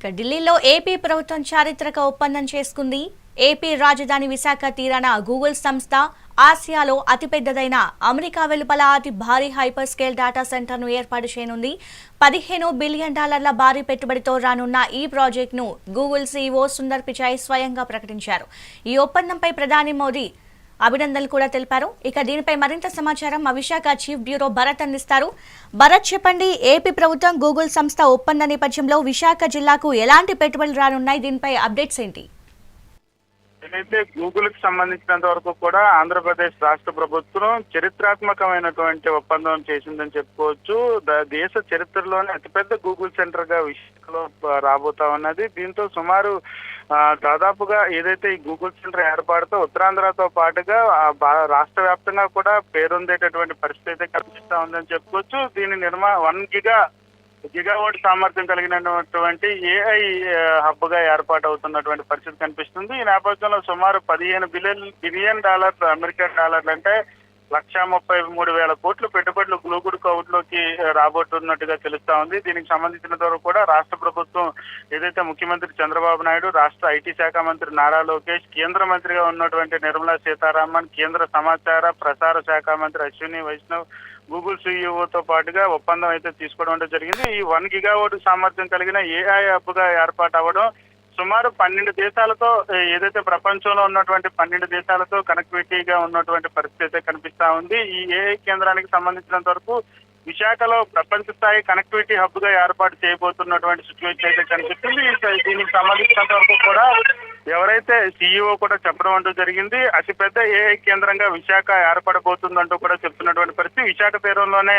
ఇక ఢిల్లీలో ఏపీ ప్రభుత్వం చారిత్రక ఒప్పందం చేసుకుంది. ఏపీ రాజధాని విశాఖ తీరాన గూగుల్ సంస్థ ఆసియాలో అతిపెద్దదైన అమెరికా వెలుపల అతి భారీ హైపర్ స్కేల్ డేటా సెంటర్ను ఏర్పాటు చేయనుంది. పదిహేను బిలియన్ డాలర్ల భారీ పెట్టుబడితో రానున్న ఈ ప్రాజెక్టును గూగుల్ సీఈఓ సుందర్ పిచాయ్ స్వయంగా ప్రకటించారు. ఈ ఒప్పందంపై ప్రధాని మోదీ అభినందనలు కూడా తెలిపారు. ఇక దీనిపై మరింత సమాచారం మా విశాఖ చీఫ్ బ్యూరో భరత్ అందిస్తారు. భరత్ చెప్పండి ఏపీ ప్రభుత్వం గూగుల్ సంస్థ ఒప్పంద నేపథ్యంలో విశాఖ జిల్లాకు ఎలాంటి పెట్టుబడులు రానున్నాయి? దీనిపై అప్డేట్స్ ఏంటి? అయితే గూగుల్కి సంబంధించినంత వరకు కూడా ఆంధ్రప్రదేశ్ రాష్ట్ర ప్రభుత్వం చరిత్రాత్మకమైనటువంటి ఒప్పందం చేసిందని చెప్పుకోవచ్చు. ద- దేశ చరిత్రలోనే అతిపెద్ద గూగుల్ సెంటర్గా విషయంలో రాబోతా ఉన్నది. దీంతో సుమారు దాదాపుగా ఏదైతే ఈ గూగుల్ సెంటర్ ఏర్పాటుతో ఉత్తరాంధ్రతో పాటుగా భా- రాష్ట్ర వ్యాప్తంగా కూడా పేరొందేటటువంటి పరిస్థితి అయితే కనిపిస్తా ఉందని చెప్పుకోవచ్చు. దీని నిర్మా వన్ గిగా గిగావాట్ సామర్థ్యం కలిగినటువంటి ఏఐ హబ్గా ఏర్పాటు అవుతున్నటువంటి పరిస్థితి కనిపిస్తుంది. ఈ నేపథ్యంలో సుమారు పదిహేను బిలియన్ బిలియన్ డాలర్ అమెరికన్ డాలర్లు అంటే లక్ష ముప్పై మూడు వేల కోట్లు పెట్టుబడులు గ్లూగుడ్ కౌట్లోకి రాబోతున్నట్టుగా తెలుస్తా ఉంది. దీనికి సంబంధించినంత వరకు కూడా రాష్ట్ర ప్రభుత్వం ఏదైతే ముఖ్యమంత్రి చంద్రబాబు నాయుడు రాష్ట్ర ఐటీ శాఖ మంత్రి నారా లోకేష్ కేంద్ర మంత్రిగా ఉన్నటువంటి నిర్మలా సీతారామన్ కేంద్ర సమాచార ప్రసార శాఖ మంత్రి అశ్విని వైష్ణవ్ గూగుల్ సీఈఓతో పాటుగా ఒప్పందం అయితే తీసుకోవడం అంటే జరిగింది. ఈ వన్ గిగావాట్ సామర్థ్యం కలిగిన ఏఐ హబ్గా ఏర్పాటు అవ్వడం సుమారు పన్నెండు దేశాలతో ఏదైతే ప్రపంచంలో ఉన్నటువంటి పన్నెండు దేశాలతో కనెక్టివిటీగా ఉన్నటువంటి పరిస్థితి అయితే కనిపిస్తా ఉంది. ఈ ఏఐ కేంద్రానికి సంబంధించినంత వరకు విశాఖలో ప్రపంచ స్థాయి కనెక్టివిటీ హబ్గా ఏర్పాటు చేయబోతున్నటువంటి సిచ్యువేషన్ అయితే కనిపిస్తుంది. దీనికి సంబంధించినంత వరకు కూడా ఎవరైతే సీఈఓ కూడా చెప్పడం అంటూ జరిగింది అతిపెద్ద ఏఐ కేంద్రంగా విశాఖ ఏర్పడబోతుందంటూ కూడా చెప్తున్నటువంటి పరిస్థితి. విశాఖ తీరంలోనే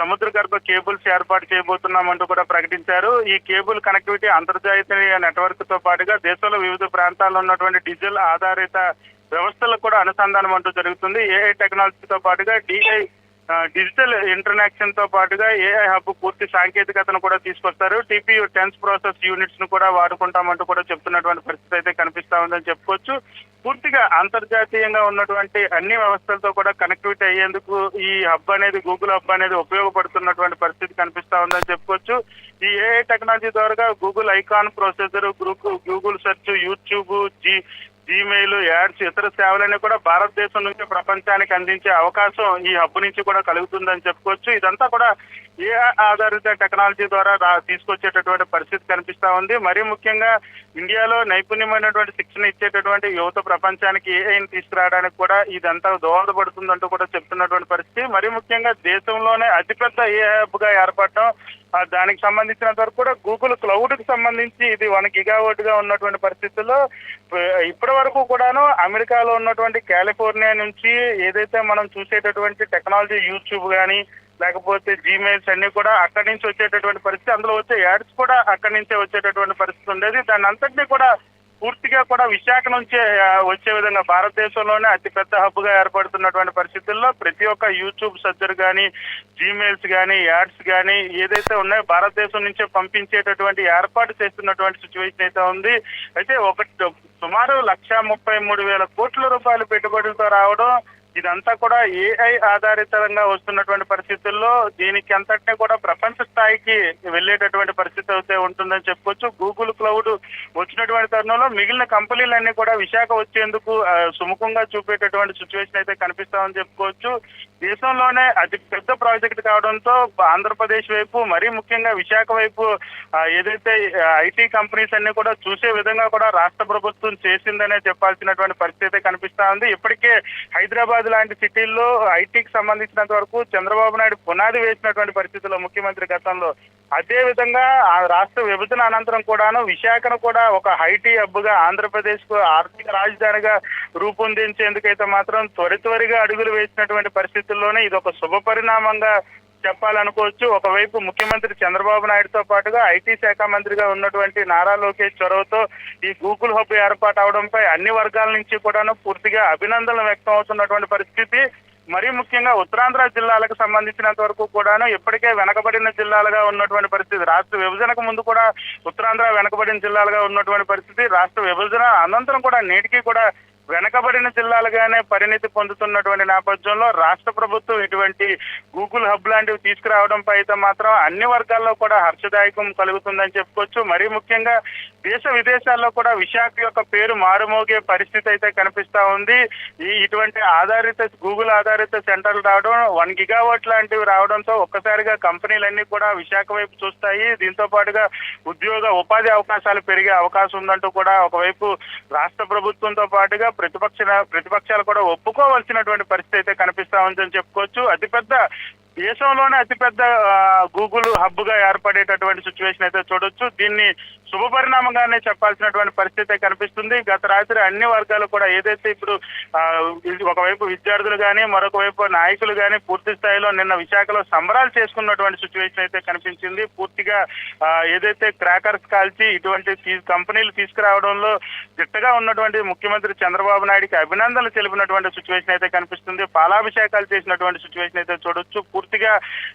సముద్ర గర్భ కేబుల్స్ ఏర్పాటు చేయబోతున్నామంటూ కూడా ప్రకటించారు. ఈ కేబుల్ కనెక్టివిటీ అంతర్జాతీయ నెట్వర్క్తో పాటుగా దేశంలో వివిధ ప్రాంతాల్లో ఉన్నటువంటి డీజిల్ ఆధారిత వ్యవస్థలకు కూడా అనుసంధానం అంటూ జరుగుతుంది. ఏఐ టెక్నాలజీతో పాటుగా డిఐ డిజిటల్ ఇంటర్నాక్షన్తో పాటుగా ఏఐ హబ్ పూర్తి సాంకేతికతను కూడా తీసుకొస్తారు. టీపీయూ టెన్స్ ప్రాసెస్ యూనిట్స్ను కూడా వాడుకుంటామంటూ కూడా చెప్తున్నటువంటి పరిస్థితి అయితే కనిపిస్తా ఉందని చెప్పుకోవచ్చు. పూర్తిగా అంతర్జాతీయంగా ఉన్నటువంటి అన్ని వ్యవస్థలతో కూడా కనెక్టివిటీ అయ్యేందుకు ఈ హబ్ అనేది గూగుల్ హబ్ అనేది ఉపయోగపడుతున్నటువంటి పరిస్థితి కనిపిస్తా ఉందని చెప్పుకోవచ్చు. ఈ ఏఐ టెక్నాలజీ ద్వారా Google icon processor Google search YouTube G Gmail ads ఇతర సేవలన్నీ కూడా భారతదేశం నుంచి ప్రపంచానికి అందించే అవకాశం ఈ హబ్ నుంచి కూడా కలుగుతుందని చెప్పుకోవచ్చు. ఇదంతా కూడా ఏ ఆధారిత టెక్నాలజీ ద్వారా తీసుకొచ్చేటటువంటి పరిస్థితి కనిపిస్తా ఉంది. మరీ ముఖ్యంగా ఇండియాలో నైపుణ్యమైనటువంటి శిక్షణ ఇచ్చేటటువంటి యువత ప్రపంచానికి ఏఐని తీసుకురావడానికి కూడా ఇదంతా దోహదపడుతుందంటూ కూడా చెప్తున్నటువంటి పరిస్థితి. మరీ ముఖ్యంగా దేశంలోనే అతిపెద్ద ఏ హబ్గా ఏర్పడటం ఆ, దానికి సంబంధించినంత వరకు కూడా గూగుల్ క్లౌడ్కి సంబంధించి ఇది వన్ గిగావర్డ్గా ఉన్నటువంటి పరిస్థితుల్లో ఇప్పటి వరకు కూడాను అమెరికాలో ఉన్నటువంటి కాలిఫోర్నియా నుంచి ఏదైతే మనం చూసేటటువంటి టెక్నాలజీ యూట్యూబ్ కానీ లేకపోతే జీమెయిల్స్ అన్ని కూడా అక్కడి నుంచి వచ్చేటటువంటి పరిస్థితి అందులో వచ్చే యాడ్స్ కూడా అక్కడి నుంచే వచ్చేటటువంటి పరిస్థితి ఉండేది. దాని అంతటినీ కూడా పూర్తిగా కూడా విశాఖ నుంచే వచ్చే విధంగా భారతదేశంలోనే అతిపెద్ద హబ్గా ఏర్పడుతున్నటువంటి పరిస్థితుల్లో ప్రతి ఒక్క యూట్యూబ్ సర్జర్ కానీ జీమెయిల్స్ కానీ యాడ్స్ కానీ ఏదైతే ఉన్నాయో భారతదేశం నుంచే పంపించేటటువంటి ఏర్పాటు చేస్తున్నటువంటి సిచ్యువేషన్ అయితే ఉంది. అయితే ఒకటి సుమారు లక్ష ముప్పై మూడు వేల కోట్ల రూపాయలు పెట్టుబడులతో రావడం ఇదంతా కూడా ఏఐ ఆధారితంగా వస్తున్నటువంటి పరిస్థితుల్లో దీనికి అంతటినీ కూడా ప్రపంచ స్థాయికి వెళ్ళేటటువంటి పరిస్థితి అయితే ఉంటుందని చెప్పుకోవచ్చు. గూగుల్ క్లౌడ్ వచ్చినటువంటి తరుణంలో మిగిలిన కంపెనీలన్నీ కూడా విశాఖ వచ్చేందుకు సుముఖంగా చూపేటటువంటి సిచ్యువేషన్ అయితే కనిపిస్తామని చెప్పుకోవచ్చు. దేశంలోనే అతి పెద్ద ప్రాజెక్ట్ కావడంతో ఆంధ్రప్రదేశ్ వైపు మరీ ముఖ్యంగా విశాఖ వైపు ఏదైతే ఐటీ కంపెనీస్ అన్ని కూడా చూసే విధంగా కూడా రాష్ట్ర ప్రభుత్వం చేసిందనే చెప్పాల్సినటువంటి పరిస్థితి అయితే కనిపిస్తా ఉంది. ఇప్పటికే హైదరాబాద్ లాంటి సిటీల్లో ఐటీకి సంబంధించినంత వరకు చంద్రబాబు నాయుడు పునాది వేసినటువంటి పరిస్థితుల్లో ముఖ్యమంత్రి గతంలో. అదే విధంగా ఆ రాష్ట్ర విభజన అనంతరం కూడాను విశాఖను కూడా ఒక ఐటీ హబ్గా ఆంధ్రప్రదేశ్కు ఆర్థిక రాజధానిగా రూపొందించేందుకైతే మాత్రం త్వరి త్వరిగా అడుగులు వేసినటువంటి పరిస్థితుల్లోనే ఇది ఒక శుభ పరిణామంగా చెప్పాలనుకోవచ్చు. ఒకవైపు ముఖ్యమంత్రి చంద్రబాబు నాయుడుతో పాటుగా ఐటీ శాఖ మంత్రిగా ఉన్నటువంటి నారా లోకేష్ చొరవతో ఈ గూగుల్ హబ్ ఏర్పాటు అవడంపై అన్ని వర్గాల నుంచి కూడాను పూర్తిగా అభినందనలు వ్యక్తం అవుతున్నటువంటి పరిస్థితి. మరీ ముఖ్యంగా ఉత్తరాంధ్ర జిల్లాలకు సంబంధించినంత వరకు కూడాను ఇప్పటికే వెనకబడిన జిల్లాలుగా ఉన్నటువంటి పరిస్థితి. రాష్ట్ర విభజనకు ముందు కూడా ఉత్తరాంధ్ర వెనకబడిన జిల్లాలుగా ఉన్నటువంటి పరిస్థితి. రాష్ట్ర విభజన అనంతరం కూడా నేటికి కూడా వెనకబడిన జిల్లాలుగానే పరిణితి పొందుతున్నటువంటి నేపథ్యంలో రాష్ట్ర ప్రభుత్వం ఇటువంటి గూగుల్ హబ్ లాంటివి తీసుకురావడంపై అయితే మాత్రం అన్ని వర్గాల్లో కూడా హర్షదాయకం కలుగుతుందని చెప్పుకోవచ్చు. మరీ ముఖ్యంగా దేశ విదేశాల్లో కూడా విశాఖ యొక్క పేరు మారుమోగే పరిస్థితి అయితే కనిపిస్తా ఉంది. ఈ ఇటువంటి ఆధారిత గూగుల్ ఆధారిత సెంటర్లు రావడం వన్ గిగావాట్ లాంటివి రావడంతో ఒక్కసారిగా కంపెనీలన్నీ కూడా విశాఖ వైపు చూస్తాయి. దీంతో పాటుగా ఉద్యోగ ఉపాధి అవకాశాలు పెరిగే అవకాశం ఉందంటూ కూడా ఒకవైపు రాష్ట్ర ప్రభుత్వంతో పాటుగా ప్రతిపక్ష ప్రతిపక్షాలు కూడా ఒప్పుకోవాల్సినటువంటి పరిస్థితి అయితే కనిపిస్తా ఉందని చెప్పుకోవచ్చు. అతిపెద్ద దేశంలోనే అతిపెద్ద గూగుల్ హబ్గా ఏర్పడేటటువంటి సిచ్యువేషన్ అయితే చూడొచ్చు. దీన్ని శుభ పరిణామంగానే చెప్పాల్సినటువంటి పరిస్థితి కనిపిస్తుంది. గత రాత్రి అన్ని వర్గాలు కూడా ఏదైతే ఇప్పుడు ఒకవైపు విద్యార్థులు కానీ మరొక వైపు నాయకులు కానీ పూర్తి స్థాయిలో నిన్న విశాఖలో సంబరాలు చేసుకున్నటువంటి సిచ్యువేషన్ అయితే కనిపించింది. పూర్తిగా ఏదైతే క్రాకర్స్ కాల్చి ఇటువంటి కంపెనీలు తీసుకురావడంలో దిట్టగా ఉన్నటువంటి ముఖ్యమంత్రి చంద్రబాబు నాయుడికి అభినందనలు తెలిపినటువంటి సిచ్యువేషన్ అయితే కనిపిస్తుంది. పాలాభిషేకాలు చేసినటువంటి సిచ్యువేషన్ అయితే చూడొచ్చు. పూర్తిగా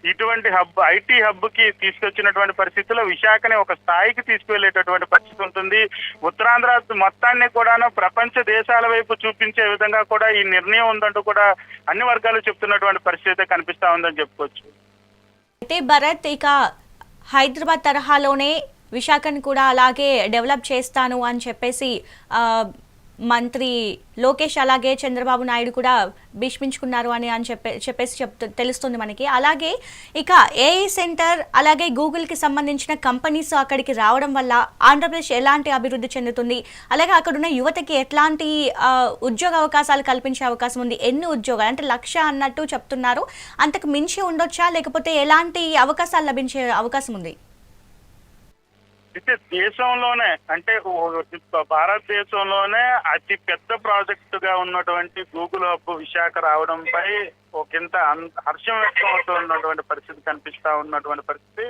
ఇటువంటి హబ్ ఐటీ హబ్కి తీసుకొచ్చినటువంటి పరిస్థితుల్లో విశాఖని ఒక స్థాయికి తీసుకువెళ్ళేటటువంటి పరిస్థితి ఉంటుంది. ఉత్తరాంధ్ర మొత్తాన్ని కూడాను ప్రపంచ దేశాల వైపు చూపించే విధంగా కూడా ఈ నిర్ణయం ఉందంటూ కూడా అన్ని వర్గాలు చెప్తున్నటువంటి పరిస్థితి కనిపిస్తా ఉందని చెప్పుకోవచ్చు. అయితే భరత్ ఇక హైదరాబాద్ తరహాలోనే విశాఖను కూడా అలాగే డెవలప్ చేస్తాను అని చెప్పేసి ఆ, మంత్రి లోకేష్ అలాగే చంద్రబాబు నాయుడు కూడా భీష్మించుకున్నారు అని అని చెప్పే చెప్పేసి చెప్తూ తెలుస్తుంది మనకి. అలాగే ఇక ఏఐ సెంటర్ అలాగే గూగుల్కి సంబంధించిన కంపెనీస్ అక్కడికి రావడం వల్ల ఆంధ్రప్రదేశ్ ఎలాంటి అభివృద్ధి చెందుతుంది? అలాగే అక్కడున్న యువతకి ఎట్లాంటి ఉద్యోగ అవకాశాలు కల్పించే అవకాశం ఉంది? ఎన్ని ఉద్యోగాలు? అంటే లక్ష అన్నట్టు చెప్తున్నారు. అంతకు మించి ఉండొచ్చా? లేకపోతే ఎలాంటి అవకాశాలు లభించే అవకాశం ఉంది? అయితే దేశంలోనే అంటే ఓ- భారతదేశంలోనే అతి పెద్ద ప్రాజెక్ట్గా ఉన్నటువంటి గూగుల్ హబ్ విశాఖ రావడంపై ఒకంత హర్షం వ్యక్తం అవుతున్నటువంటి పరిస్థితి కనిపిస్తా ఉన్నటువంటి పరిస్థితి.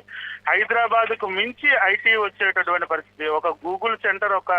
హైదరాబాద్కు మించి ఐటీ వచ్చేటటువంటి పరిస్థితి. ఒక గూగుల్ సెంటర్ ఒక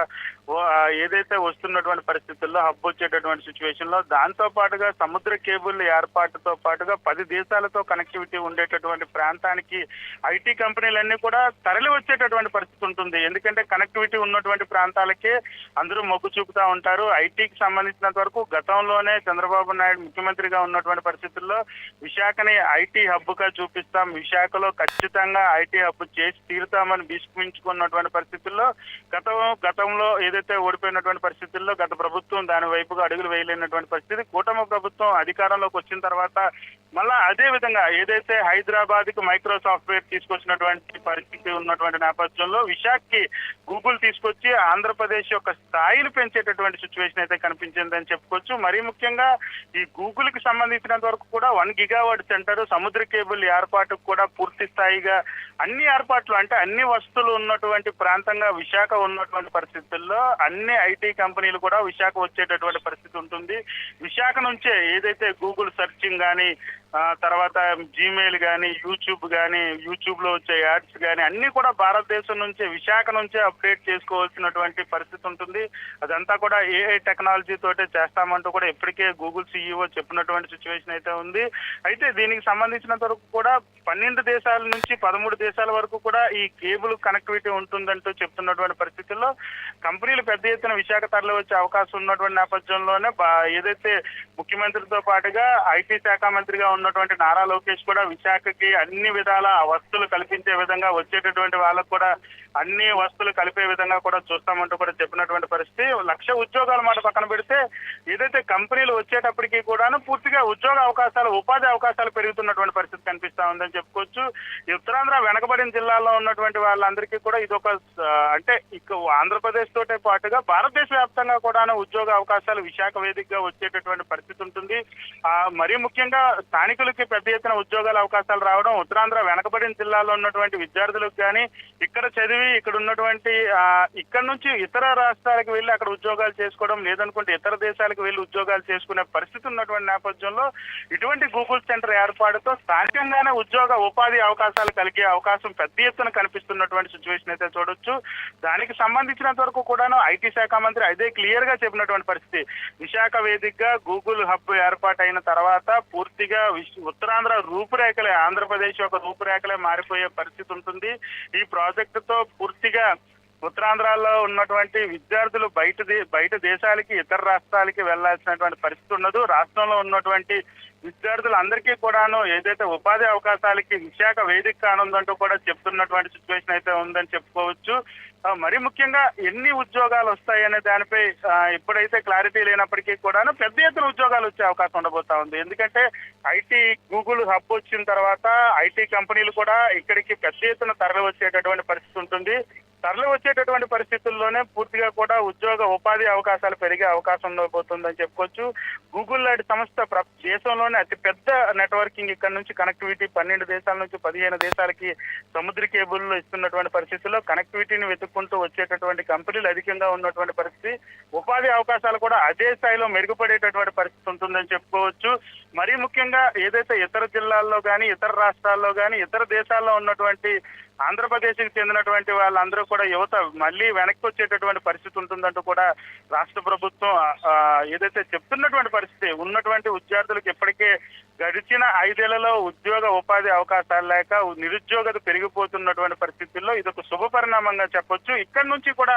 ఏదైతే వస్తున్నటువంటి పరిస్థితుల్లో హబ్ వచ్చేటటువంటి సిచ్యువేషన్లో దాంతో పాటుగా సముద్ర కేబుల్ ఏర్పాటుతో పాటుగా పది దేశాలతో కనెక్టివిటీ ఉండేటటువంటి ప్రాంతానికి ఐటీ కంపెనీలన్నీ కూడా తరలి వచ్చేటటువంటి పరిస్థితి ఉంటుంది. ఎందుకంటే కనెక్టివిటీ ఉన్నటువంటి ప్రాంతాలకే అందరూ మొగ్గు చూపుతా ఉంటారు. ఐటీకి సంబంధించినంత వరకు గతంలోనే చంద్రబాబు నాయుడు ముఖ్యమంత్రిగా ఉన్నటువంటి పరిస్థితుల్లో విశాఖని ఐటీ హబ్గా చూపిస్తాం. విశాఖలో ఖచ్చితంగా ఐటీ హబ్ చేసి తీరుతామని భీష్మించుకున్నటువంటి పరిస్థితుల్లో గతం గతంలో ఏదైతే ఓడిపోయినటువంటి పరిస్థితుల్లో గత ప్రభుత్వం దాని వైపుగా అడుగులు వేయలేనటువంటి పరిస్థితి కూటమి ప్రభుత్వం అధికారంలోకి వచ్చిన తర్వాత మళ్ళా అదే విధంగా ఏదైతే హైదరాబాద్కు మైక్రో సాఫ్ట్వేర్ తీసుకొచ్చినటువంటి పరిస్థితి ఉన్నటువంటి నేపథ్యంలో విశాఖకి గూగుల్ తీసుకొచ్చి ఆంధ్రప్రదేశ్ యొక్క స్థాయిని పెంచేటటువంటి సిచ్యువేషన్ అయితే కనిపించిందని చెప్పుకోవచ్చు. మరీ ముఖ్యంగా ఈ గూగుల్కి సంబంధించిన సంబంధించినంత వరకు కూడా వన్ గిగావాట్ సెంటర్ సముద్ర కేబుల్ ఏర్పాటుకు కూడా పూర్తి స్థాయిగా అన్ని ఏర్పాట్లు అంటే అన్ని వస్తువులు ఉన్నటువంటి ప్రాంతంగా విశాఖ ఉన్నటువంటి పరిస్థితుల్లో అన్ని ఐటీ కంపెనీలు కూడా విశాఖ వచ్చేటటువంటి పరిస్థితి ఉంటుంది. విశాఖ నుంచే ఏదైతే గూగుల్ సెర్చింగ్ కానీ తర్వాత జీమెయిల్ కానీ యూట్యూబ్ కానీ యూట్యూబ్లో వచ్చే యాడ్స్ కానీ అన్ని కూడా భారతదేశం నుంచే విశాఖ నుంచే అప్డేట్ చేసుకోవాల్సినటువంటి పరిస్థితి ఉంటుంది. అదంతా కూడా ఏఐ టెక్నాలజీ తోటే చేస్తామంటూ కూడా ఇప్పటికే గూగుల్ సిఈఓ చెప్పినటువంటి సిచ్యువేషన్ అయితే ఉంది. అయితే దీనికి సంబంధించినంత వరకు కూడా పన్నెండు దేశాల నుంచి పదమూడు దేశాల వరకు కూడా ఈ కేబుల్ కనెక్టివిటీ ఉంటుందంటూ చెప్తున్నటువంటి పరిస్థితుల్లో కంపెనీలు పెద్ద ఎత్తున విశాఖ తరలి వచ్చే అవకాశం ఉన్నటువంటి నేపథ్యంలోనే బా- ఏదైతే ముఖ్యమంత్రితో పాటుగా ఐటీ శాఖ మంత్రిగా ఉన్నటువంటి నారా లోకేష్ కూడా విశాఖకి అన్ని విధాల వస్తువులు కల్పించే విధంగా వచ్చేటటువంటి వాళ్ళకు కూడా అన్ని వస్తువులు కలిపే విధంగా కూడా చూస్తామంటూ కూడా చెప్పినటువంటి పరిస్థితి. లక్ష ఉద్యోగాల మాట పక్కన పెడితే ఏదైతే కంపెనీలు వచ్చేటప్పటికి కూడాను పూర్తిగా ఉద్యోగ అవకాశాలు ఉపాధి అవకాశాలు పెరుగుతున్నటువంటి పరిస్థితి కనిపిస్తా ఉందని చెప్పుకోవచ్చు. ఈ ఉత్తరాంధ్ర వెనకబడిన జిల్లాల్లో ఉన్నటువంటి వాళ్ళందరికీ కూడా ఇది ఒక అంటే ఇక ఆంధ్రప్రదేశ్ తోటే పాటుగా భారతదేశ వ్యాప్తంగా కూడాను ఉద్యోగ అవకాశాలు విశాఖ వేదికగా వచ్చేటటువంటి పరిస్థితి ఉంటుంది. ఆ, మరీ ముఖ్యంగా స్థానికులకి పెద్ద ఎత్తున ఉద్యోగాల అవకాశాలు రావడం ఉత్తరాంధ్ర వెనకబడిన జిల్లాలో ఉన్నటువంటి విద్యార్థులకు కానీ ఇక్కడ చదివి ఇక్కడ ఉన్నటువంటి ఇక్కడ నుంచి ఇతర రాష్ట్రాలకు వెళ్ళి అక్కడ ఉద్యోగాలు చేసుకోవడం లేదనుకుంటే ఇతర దేశాలకు వెళ్ళి ఉద్యోగాలు చేసుకునే పరిస్థితి ఉన్నటువంటి నేపథ్యంలో ఇటువంటి గూగుల్ సెంటర్ ఏర్పాటుతో స్థానికంగానే ఉద్యోగ ఉపాధి అవకాశాలు కలిగే అవకాశం పెద్ద ఎత్తున కనిపిస్తున్నటువంటి సిచ్యువేషన్ అయితే చూడొచ్చు. దానికి సంబంధించినంత వరకు కూడాను ఐటీ శాఖ మంత్రి అదే క్లియర్గా చెప్పినటువంటి పరిస్థితి. విశాఖ వేదికగా గూగుల్ హబ్ ఏర్పాటైన తర్వాత పూర్తిగా ఉత్తరాంధ్ర రూపురేఖలే ఆంధ్రప్రదేశ్ యొక్క రూపురేఖలే మారిపోయే పరిస్థితి ఉంటుంది. ఈ ప్రాజెక్టుతో పూర్తిగా ఉత్తరాంధ్రలో ఉన్నటువంటి విద్యార్థులు బయట దే- బయట దేశాలకి ఇతర రాష్ట్రాలకి వెళ్ళాల్సినటువంటి పరిస్థితి ఉండదు. రాష్ట్రంలో ఉన్నటువంటి విద్యార్థులందరికీ కూడాను ఏదైతే ఉపాధి అవకాశాలకి విశాఖ వేదిక కానుందంటూ కూడా చెప్తున్నటువంటి సిచ్యువేషన్ అయితే ఉందని చెప్పుకోవచ్చు. మరి ముఖ్యంగా ఎన్ని ఉద్యోగాలు వస్తాయనే దానిపై ఎప్పుడైతే ఇప్పుడైతే క్లారిటీ లేనప్పటికీ కూడాను పెద్ద ఎత్తున ఉద్యోగాలు వచ్చే అవకాశం ఉండబోతా ఉంది. ఎందుకంటే ఐటీ గూగుల్ హబ్ వచ్చిన తర్వాత ఐటీ కంపెనీలు కూడా ఇక్కడికి పెద్ద ఎత్తున తరలి వచ్చేటటువంటి పరిస్థితి ఉంటుంది. తరలి వచ్చేటటువంటి పరిస్థితుల్లోనే పూర్తిగా కూడా ఉద్యోగ ఉపాధి అవకాశాలు పెరిగే అవకాశం ఉండబోతుందని చెప్పుకోవచ్చు. గూగుల్ లాంటి సంస్థ దేశంలోనే అతిపెద్ద నెట్వర్కింగ్ ఇక్కడ నుంచి కనెక్టివిటీ పన్నెండు దేశాల నుంచి పదిహేను దేశాలకి సముద్ర కేబుల్లో ఇస్తున్నటువంటి పరిస్థితుల్లో కనెక్టివిటీని వెతుక్కుంటూ వచ్చేటటువంటి కంపెనీలు అధికంగా ఉన్నటువంటి పరిస్థితి. ఉపాధి అవకాశాలు కూడా అదే స్థాయిలో మెరుగుపడేటటువంటి పరిస్థితి ఉంటుందని చెప్పుకోవచ్చు. మరీ ముఖ్యంగా ఏదైతే ఇతర జిల్లాల్లో కానీ ఇతర రాష్ట్రాల్లో కానీ ఇతర దేశాల్లో ఉన్నటువంటి ఆంధ్రప్రదేశ్కి చెందినటువంటి వాళ్ళందరూ కూడా యువత మళ్ళీ వెనక్కి వచ్చేటటువంటి పరిస్థితి ఉంటుందంటూ కూడా రాష్ట్ర ప్రభుత్వం ఏదైతే చెప్తున్నటువంటి పరిస్థితి ఉన్నటువంటి విద్యార్థులకు ఇప్పటికే గడిచిన ఐదేళ్ళలో ఉద్యోగ ఉపాధి అవకాశాలు లేక నిరుద్యోగత పెరిగిపోతున్నటువంటి పరిస్థితుల్లో ఇది ఒక శుభ పరిణామంగా చెప్పొచ్చు. ఇక్కడి నుంచి కూడా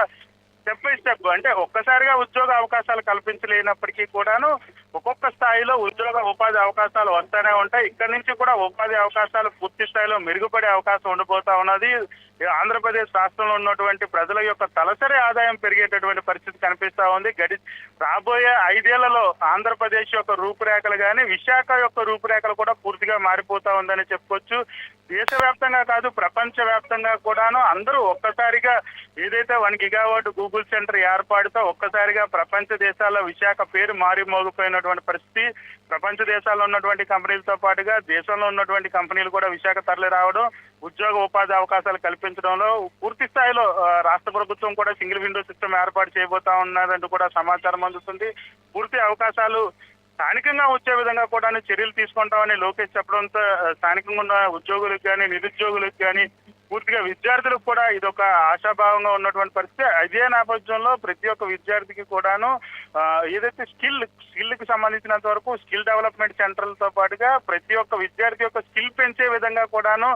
స్టెప్ బై స్టెప్ అంటే ఒక్కసారిగా ఉద్యోగ అవకాశాలు కల్పించలేనప్పటికీ కూడాను ఒక్కొక్క స్థాయిలో ఉద్యోగ ఉపాధి అవకాశాలు వస్తూనే ఉంటాయి. ఇక్కడి నుంచి కూడా ఉపాధి అవకాశాలు పూర్తి స్థాయిలో మెరుగుపడే అవకాశం ఉండిపోతా ఉన్నది. ఆంధ్రప్రదేశ్ రాష్ట్రంలో ఉన్నటువంటి ప్రజల యొక్క తలసరి ఆదాయం పెరిగేటటువంటి పరిస్థితి కనిపిస్తా ఉంది. గడి రాబోయే ఐదేళ్ళలో ఆంధ్రప్రదేశ్ యొక్క రూపురేఖలు కానీ విశాఖ యొక్క రూపురేఖలు కూడా పూర్తిగా మారిపోతా ఉందని చెప్పుకోవచ్చు. దేశవ్యాప్తంగా కాదు ప్రపంచ వ్యాప్తంగా కూడాను అందరూ ఒక్కసారిగా ఏదైతే వన్ గిగావాట్ గూగుల్ సెంటర్ ఏర్పాటుతో ఒక్కసారిగా ప్రపంచ దేశాల్లో విశాఖ పేరు మారి మోగిపోయినటువంటి పరిస్థితి ప్రపంచ దేశాల్లో ఉన్నటువంటి కంపెనీలతో పాటుగా దేశంలో ఉన్నటువంటి కంపెనీలు కూడా విశాఖ తరలి రావడం ఉద్యోగ ఉపాధి అవకాశాలు కల్పించడంలో పూర్తి స్థాయిలో రాష్ట్ర ప్రభుత్వం కూడా సింగిల్ విండో సిస్టమ్ ఏర్పాటు చేయబోతా ఉన్నదంటూ కూడా సమాచారం అందుతుంది. పూర్తి అవకాశాలు స్థానికంగా వచ్చే విధంగా కూడా చర్యలు తీసుకుంటామని లోకేష్ చెప్పడంతో స్థానికంగా ఉన్న ఉద్యోగులకు కానీ నిరుద్యోగులకు కానీ పూర్తిగా విద్యార్థులకు కూడా ఇది ఒక ఆశాభావంగా ఉన్నటువంటి పరిస్థితి. అదే నేపథ్యంలో ప్రతి ఒక్క విద్యార్థికి కూడాను ఏదైతే స్కిల్ స్కిల్కి సంబంధించినంత వరకు స్కిల్ డెవలప్మెంట్ సెంటర్లతో పాటుగా ప్రతి ఒక్క విద్యార్థి యొక్క స్కిల్ పెంచే విధంగా కూడాను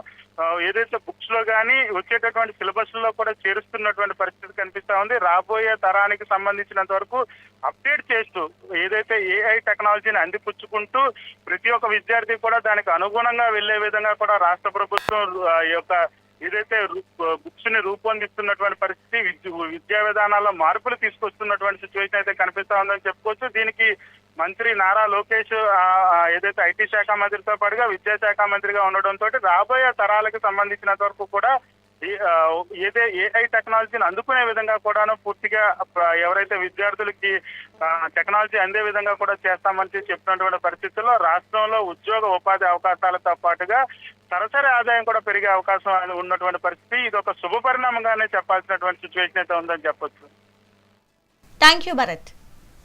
ఏదైతే బుక్స్లో కానీ వచ్చేటటువంటి సిలబస్లో కూడా చేరుస్తున్నటువంటి పరిస్థితి కనిపిస్తా ఉంది. రాబోయే తరానికి సంబంధించినంత వరకు అప్డేట్ చేస్తూ ఏదైతే ఏఐ టెక్నాలజీని అందిపుచ్చుకుంటూ ప్రతి ఒక్క విద్యార్థి కూడా దానికి అనుగుణంగా వెళ్ళే విధంగా కూడా రాష్ట్ర ప్రభుత్వం ఆ, ఈ యొక్క ఏదైతే బుక్స్ని రూపొందిస్తున్నటువంటి పరిస్థితి విద్య- విద్యా విధానాల్లో మార్పులు తీసుకొస్తున్నటువంటి సిచ్యువేషన్ అయితే కనిపిస్తా ఉందని చెప్పుకోవచ్చు. దీనికి మంత్రి నారా లోకేష్ ఆ, ఏదైతే ఐటీ శాఖ మంత్రితో పాటుగా విద్యాశాఖ మంత్రిగా ఉండడంతో రాబోయే తరాలకు సంబంధించినంత వరకు కూడా ఏదే ఏఐ టెక్నాలజీని అందుకునే విధంగా కూడాను పూర్తిగా ఎవరైతే విద్యార్థులకి టెక్నాలజీ అందే విధంగా కూడా చేస్తామని చెప్పినటువంటి పరిస్థితుల్లో రాష్ట్రంలో ఉద్యోగ ఉపాధి అవకాశాలతో పాటుగా సరసరి ఆదాయం కూడా పెరిగే అవకాశం ఉన్నటువంటి పరిస్థితి. ఇది ఒక శుభ పరిణామంగానే చెప్పాల్సినటువంటి సిచ్యువేషన్ అయితే ఉందని చెప్పొచ్చు. Thank you Bharat